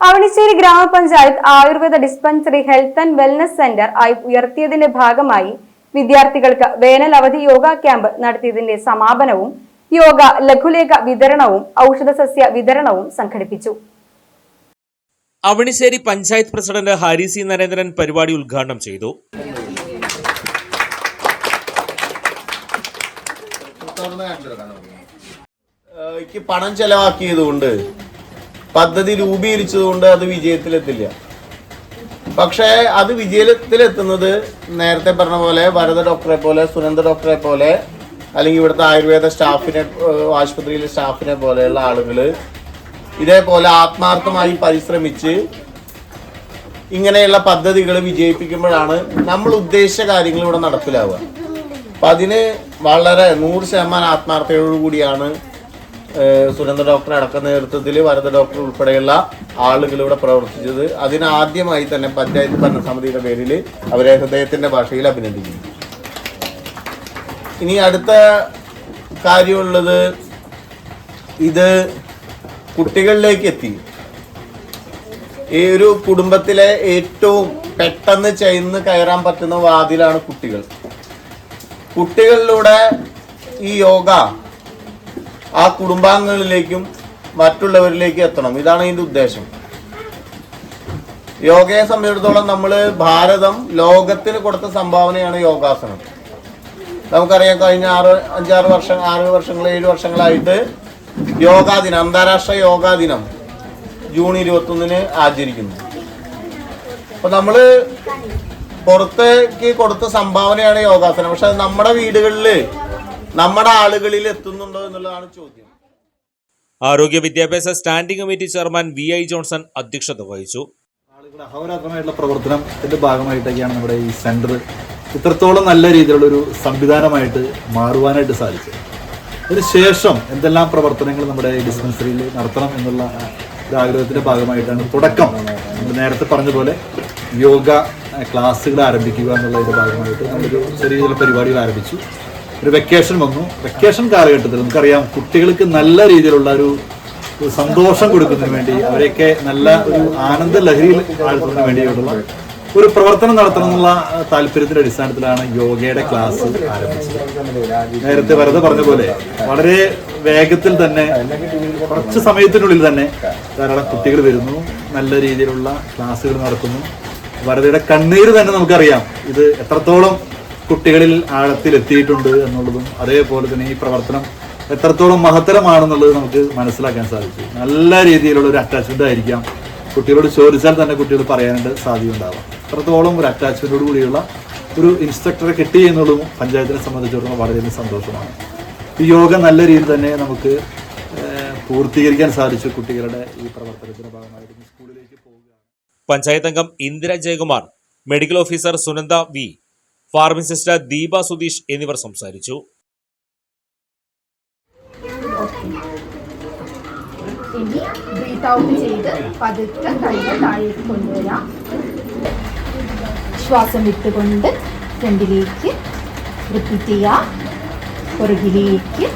അവണിശ്ശേരി ഗ്രാമപഞ്ചായത്ത് Ayurveda dispensary health and wellness centre ആയി ഉയർത്തിയതിന്റെ ഭാഗമായി വിദ്യാർത്ഥികൾക്ക് വേനൽ അവധി യോഗ ക്യാമ്പ് നടത്തിയതിന്റെ സമാപനവും യോഗ ലഘുലേഖ വിതരണവും ഔഷധസസ്യ വിതരണവും സംഘടിപ്പിച്ചു. അവണിശ്ശേരി പഞ്ചായത്ത് പ്രസിഡന്റ് ഹരി സി നരേന്ദ്രൻ പരിപാടി ഉദ്ഘാടനം ചെയ്തു. പണം പണം ചെലവാക്കിയതുകൊണ്ട് പദ്ധതി രൂപീകരിച്ചതുകൊണ്ട് അത് വിജയത്തിലെത്തില്ല. പക്ഷേ അത് വിജയത്തിലെത്തുന്നത് നേരത്തെ പറഞ്ഞ പോലെ ഭരത ഡോക്ടറെ പോലെ സുനന്ദ ഡോക്ടറെ പോലെ അല്ലെങ്കിൽ ഇവിടുത്തെ ആയുർവേദ സ്റ്റാഫിനെ ആശുപത്രിയിലെ സ്റ്റാഫിനെ പോലെയുള്ള ആളുകൾ ഇതേപോലെ ആത്മാർത്ഥമായി പരിശ്രമിച്ച് ഇങ്ങനെയുള്ള പദ്ധതികൾ വിജയിപ്പിക്കുമ്പോഴാണ് നമ്മൾ ഉദ്ദേശിച്ച കാര്യങ്ങൾ ഇവിടെ നടപ്പിലാവുക. അപ്പം അതിന് വളരെ നൂറ് ശതമാനം ആത്മാർത്ഥതയോടുകൂടിയാണ് ഏഹ് സുനന്ദ ഡോക്ടർ അടക്ക നേതൃത്വത്തിൽ വരദ ഡോക്ടർ ഉൾപ്പെടെയുള്ള ആളുകൾ ഇവിടെ പ്രവർത്തിച്ചത് അതിനാദ്യമായി തന്നെ പഞ്ചായത്ത് ഭരണസമിതിയുടെ പേരിൽ അവരെ ഹൃദയത്തിന്റെ ഭാഷയിൽ അഭിനന്ദിക്കുന്നു. ഇനി അടുത്ത കാര്യമുള്ളത് ഇത് കുട്ടികളിലേക്ക് എത്തി. ഈ ഒരു കുടുംബത്തിലെ ഏറ്റവും പെട്ടെന്ന് ചെന്ന് കയറാൻ പറ്റുന്ന വാതിലാണ് കുട്ടികൾ. കുട്ടികളിലൂടെ ഈ യോഗ ആ കുടുംബാംഗങ്ങളിലേക്കും മറ്റുള്ളവരിലേക്കും എത്തണം. ഇതാണ് ഇതിന്റെ ഉദ്ദേശം. യോഗയെ സംബന്ധിച്ചിടത്തോളം നമ്മൾ ഭാരതം ലോകത്തിന് കൊടുത്ത സംഭാവനയാണ് യോഗാസനം. നമുക്കറിയാം കഴിഞ്ഞ ആറ് അഞ്ചാറ് വർഷം ആറ് വർഷങ്ങൾ ഏഴ് വർഷങ്ങളായിട്ട് യോഗാ ദിനം അന്താരാഷ്ട്ര യോഗാ ദിനം ജൂൺ ഇരുപത്തൊന്നിന് ആചരിക്കുന്നു. അപ്പൊ നമ്മൾ പുറത്തേക്ക് കൊടുത്ത സംഭാവനയാണ് യോഗാസനം. പക്ഷെ നമ്മുടെ വീടുകളിൽ നമ്മുടെ ആളുകളിൽ എത്തുന്നുണ്ടോ എന്നുള്ളതാണ് ചോദ്യം. ആരോഗ്യ വിദ്യാഭ്യാസ standing committee chairman V I Johnson അധ്യക്ഷത വഹിച്ചു. ആളുകളുടെ അഹോരാത്രമായിട്ടുള്ള പ്രവർത്തനത്തിന്റെ ഭാഗമായിട്ടൊക്കെയാണ് നമ്മുടെ ഈ സെന്റർ ഇത്രത്തോളം നല്ല രീതിയിലുള്ള ഒരു സംവിധാനമായിട്ട് മാറുവാനായിട്ട് സാധിച്ചത്. അതിനുശേഷം എന്തെല്ലാം പ്രവർത്തനങ്ങൾ നമ്മുടെ ഡിസ്പെൻസറിയിൽ നടത്തണം എന്നുള്ള ഒരു ആഗ്രഹത്തിന്റെ ഭാഗമായിട്ടാണ് തുടക്കം. നമ്മൾ നേരത്തെ പറഞ്ഞ പോലെ യോഗ ക്ലാസ്സുകൾ ആരംഭിക്കുക എന്നുള്ളതിന്റെ ഭാഗമായിട്ട് നമ്മളൊരു ചെറിയ ചില പരിപാടികൾ ആരംഭിച്ചു. ഒരു വെക്കേഷൻ വന്നു. വെക്കേഷൻ കാലഘട്ടത്തിൽ നമുക്കറിയാം കുട്ടികൾക്ക് നല്ല രീതിയിലുള്ള ഒരു സന്തോഷം കൊടുക്കുന്നതിന് വേണ്ടി അവരെയൊക്കെ നല്ല ഒരു ആനന്ദ ലഹരിയിൽ ആഴ്ത്തുന്നതിന് വേണ്ടിയിട്ടുള്ള ഒരു പ്രവർത്തനം നടത്തണം എന്നുള്ള താല്പര്യത്തിന്റെ അടിസ്ഥാനത്തിലാണ് യോഗയുടെ ക്ലാസ് ആരംഭിച്ചത്. നേരത്തെ വെറുതെ പറഞ്ഞ പോലെ വളരെ വേഗത്തിൽ തന്നെ കുറച്ച് സമയത്തിനുള്ളിൽ തന്നെ ധാരാളം കുട്ടികൾ വരുന്നു നല്ല രീതിയിലുള്ള ക്ലാസ്സുകൾ നടത്തുന്നു. വരതയുടെ കണ്ണീര് തന്നെ നമുക്കറിയാം ഇത് എത്രത്തോളം കുട്ടികളിൽ ആഴത്തിലെത്തിയിട്ടുണ്ട് എന്നുള്ളതും അതേപോലെ തന്നെ ഈ പ്രവർത്തനം എത്രത്തോളം മഹത്തരമാണെന്നുള്ളത് നമുക്ക് മനസ്സിലാക്കാൻ സാധിച്ചു. നല്ല രീതിയിലുള്ള ഒരു അറ്റാച്ച്മെന്റ് ആയിരിക്കാം. കുട്ടികളോട് ചോദിച്ചാൽ തന്നെ കുട്ടികൾ പറയാനായിട്ട് സാധ്യതയുണ്ടാവാം. അത്രത്തോളം ഒരു അറ്റാച്ച്മെന്റോട് കൂടിയുള്ള ഒരു ഇൻസ്ട്രക്ടറെ കിട്ടി എന്നുള്ളതും പഞ്ചായത്തിനെ സംബന്ധിച്ചിടത്തോളം വളരെയധികം സന്തോഷമാണ്. ഈ യോഗ നല്ല രീതിയിൽ തന്നെ നമുക്ക് പൂർത്തീകരിക്കാൻ സാധിച്ചു കുട്ടികളുടെ ഈ പ്രവർത്തനത്തിന്റെ ഭാഗമായിട്ട്. സ്കൂളിലേക്ക് പോവുക. പഞ്ചായത്ത് അംഗം Indira Jayakumar medical officer Sunanda V. Pharmacist Deepa Sudheesh എന്നിവർ സംസാരിച്ചു. ഇനി ഔട്ട് ചെയ്ത് താഴേക്ക് ശ്വാസം വിട്ടുകൊണ്ട് ഫ്രണ്ടിലേക്ക് റിപ്പീറ്റ് ചെയ്യുക പുറകിലേക്ക്